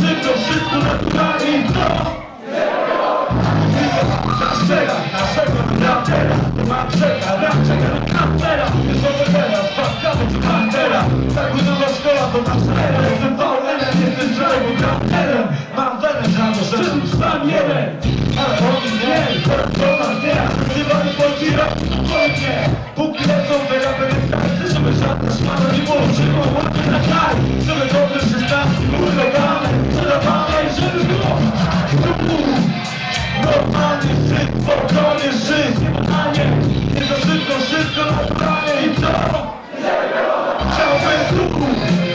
żywność, wszystko naturalnie co? Zastrzega naszego ratera Ma czeka, rak czeka kampera Jest nowy teraz, paskamy czy pantera Tak wygląda szkoła, to nasza era Jestem VLM, jestem drive'em, granderem Mam wenem, że może czymś tam jeden. Ale oni nie, teraz to nas nie Zrywamy polski rap, to nie Póki lecą, wyrabiamy tak Żeby żadna szmana nie było. Żywą, łapie na normalny Żyd, portony Żyd Nie to szybko, szybko na planie I co? Chciałbym tu